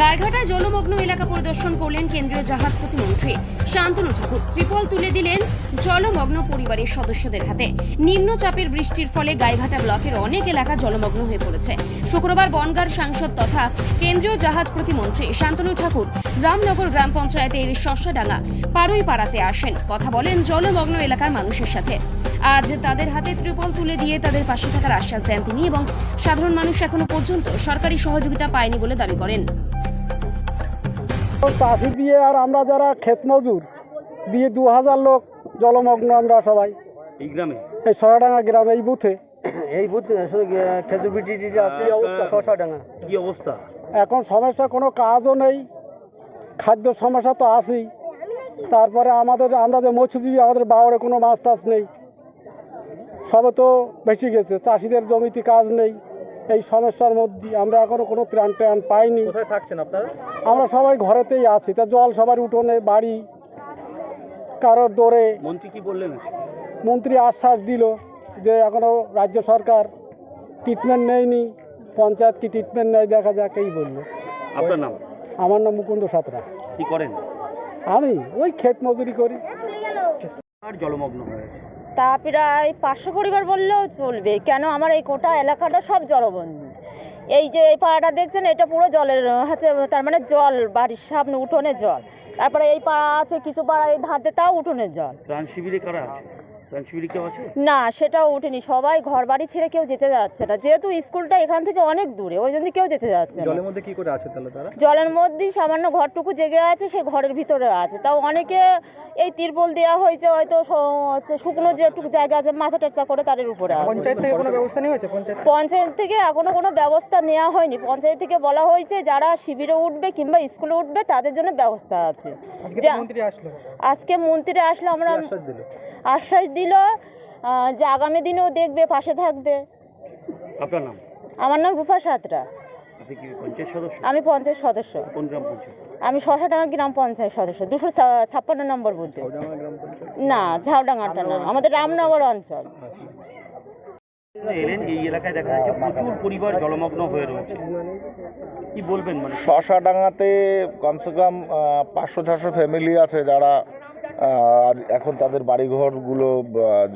গায়েঘাটায় জলমগ্ন এলাকা পরিদর্শন করলেন কেন্দ্রীয় জাহাজ প্রতিমন্ত্রী শান্তনু ঠাকুর। ত্রিপল তুলে দিলেন জলমগ্ন পরিবারের সদস্যদের হাতে। নিম্নচাপের বৃষ্টির ফলে গায়েঘাটা ব্লকের অনেক এলাকা জলমগ্ন হয়ে পড়েছে। শুক্রবার বনগার সাংসদ তথা কেন্দ্রীয় জাহাজ প্রতিমন্ত্রী শান্তনু ঠাকুর রামনগর গ্রাম পঞ্চায়েতের শস্যডাঙ্গা পাড়ুই পাড়াতে আসেন। কথা বলেন জলমগ্ন এলাকার মানুষের সাথে। আজ তাদের হাতে ত্রিপল তুলে দিয়ে তাদের পাশে থাকার আশ্বাস দেন তিনি এবং সাধারণ মানুষ এখনও পর্যন্ত সরকারি সহযোগিতা পায়নি বলে দাবি করেন। চাষি দিয়ে আর আমরা যারা ক্ষেত মজুর দিয়ে দু হাজার লোক জলমগ্ন আমরা সবাই। এই গ্রামে? এই সরাডাঙ্গা গ্রামে এই বুথে। এই বুথ খেজুর বিটি আছে ডাঙা কি অবস্থা? এখন সমস্যা কোনো কাজও নেই খাদ্য সমস্যা তো আছেই। তারপরে আমাদের আমরা যে মৎস্যজীবী আমাদের বাওয়ারে কোনো মাছ টাছ নেই। সবে তো বেশি গেছে চাষিদের জমিতে কাজ নেই। এই সমস্যার মধ্যে আমরা এখনও কোনো ত্রাণ ট্রাণ পাইনি। কোথায় থাকছেন আপনারা? আমরা সবাই ঘরেতেই আছি। তা জল সবার উঠোনে বাড়ি কারোর দৌড়ে মন্ত্রী কি বললেন? মন্ত্রী আশ্বাস দিল যে এখনও রাজ্য সরকার ট্রিটমেন্ট নেয়নি। পঞ্চায়েত কি ট্রিটমেন্ট নেয় দেখা যাক এই বলল। আপনার নাম? আমার নাম মুকুন্দ সাঁতরা। কি করেন? আমি ওই ক্ষেত মজুরি করি। আর জলমগ্ন হয়েছে? তা প্রায় পাঁচশো পরিবার বললেও চলবে। কেন? আমার এই কোটা এলাকাটা সব জলবন্দী। এই যে এই পাড়াটা দেখছেন, এটা পুরো জলের, হচ্ছে তার মানে জল, বাড়ির সামনে উঠোনে জল। তারপরে এই পাড়া আছে, কিছু পাড়া এই ধারতে তাও উঠোনে জল। শিবিরে কারা আছে? না সেটাও উঠেনি সবাই ঘর বাড়ি ছেড়ে কেউ যেতে যাচ্ছে না। যেহেতু স্কুলটা এখান থেকে অনেক দূরে ওই জন্য কেউ যেতে যাচ্ছে না। জলের মধ্যে কি করে আছে তাহলে তারা? জলের মধ্যেই সামান্য ঘরটুকু জেগে আছে সে ঘরের ভিতরে আছে। তাও অনেকে এই তিরপল দেওয়া হয়েছে হয়তো স- হচ্ছে শুকনো যেটুকু জায়গা আছে মাথা টাচা করে তাদের উপরে আছে। পঞ্চায়েত থেকে কোনো ব্যবস্থা নেওয়া হয়েছে? পঞ্চায়েত পঞ্চায়েত থেকে এখনও কোনো ব্যবস্থা নেওয়া হয়নি। পঞ্চায়েত থেকে বলা হয়েছে যারা শিবিরে উঠবে কিংবা স্কুলে উঠবে তাদের জন্য ব্যবস্থা আছে। আজকে যা- মন্ত্রী আসলো। আজকে মন্ত্রী আসলে আমরা আশ্বাস দিল? আশ্বাস দিল আহ, যে আগামী দিনেও দেখবে পাশে থাকবে। আপনার নাম? আমার নাম রূপা সাঁতরা। আপনি পঞ্চায়েত সদস্য? আমি পঞ্চায়েত সদস্য। গ্রাম পঞ্চায়েত? আমি শশাডাঙ্গা গ্রাম পঞ্চায়েত সদস্য দুশো ছাপ্পান্ন নম্বর বুথে। না ঝাউডাঙ্গাটা না আমাদের রামনগর অঞ্চল। এলেন এই এলাকায় দেখা যাচ্ছে প্রচুর পরিবার জলমগ্ন হয়ে রয়েছে। কি বলবেন মানে? শশাডাঙ্গাতে কমসে কম পাঁচশো ছশো ফ্যামিলি আছে যারা আজ এখন তাদের বাড়িঘরগুলো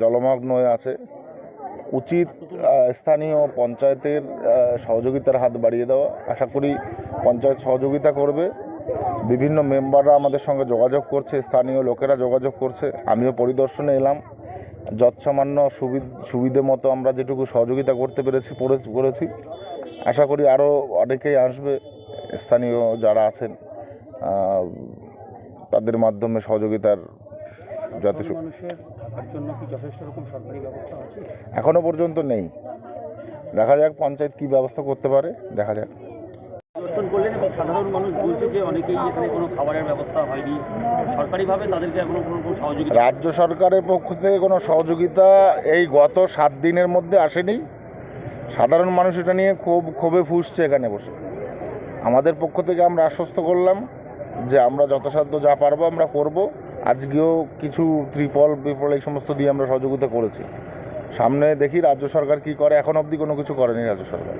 জলমগ্ন হয়ে আছে। উচিত স্থানীয় পঞ্চায়েতের সহযোগিতার হাত বাড়িয়ে দেওয়া। আশা করি পঞ্চায়েত সহযোগিতা করবে। বিভিন্ন মেম্বাররা আমাদের সঙ্গে যোগাযোগ করছে, স্থানীয় লোকেরা যোগাযোগ করছে। আমিও পরিদর্শনে এলাম। যৎসামান্য সুবিধ মতো আমরা যেটুকু সহযোগিতা করতে পেরেছি করেছি। আশা করি আরও অনেকেই আসবে, স্থানীয় যারা আছেন তাদের মাধ্যমে সহযোগিতার যাতে এখনও পর্যন্ত নেই। দেখা যাক পঞ্চায়েত কি ব্যবস্থা করতে পারে দেখা যাক। দর্শন করলেন এবং সাধারণ মানুষ বলছে যে অনেকেই এখানে কোনো খাবারের ব্যবস্থা হয়নি। সরকারিভাবে তাদেরকে এখনও কোনো কোনো সহযোগিতা রাজ্য সরকারের পক্ষ থেকে কোনো সহযোগিতা এই গত সাত দিনের মধ্যে আসেনি। সাধারণ মানুষ এটা নিয়ে খুব ক্ষোভে ফুসছে এখানে বসে। আমাদের পক্ষ থেকে আমরা আশ্বস্ত করলাম। যে আমরা যথাসাধ্য যা পারব আমরা করব। আজকেও কিছু ত্রিপল, বিপল এই সমস্ত দিয়ে আমরা সহযোগিতা করেছি। সামনে দেখি রাজ্য সরকার কি করে। এখন অবধি কোনো কিছু করেনি রাজ্য সরকার।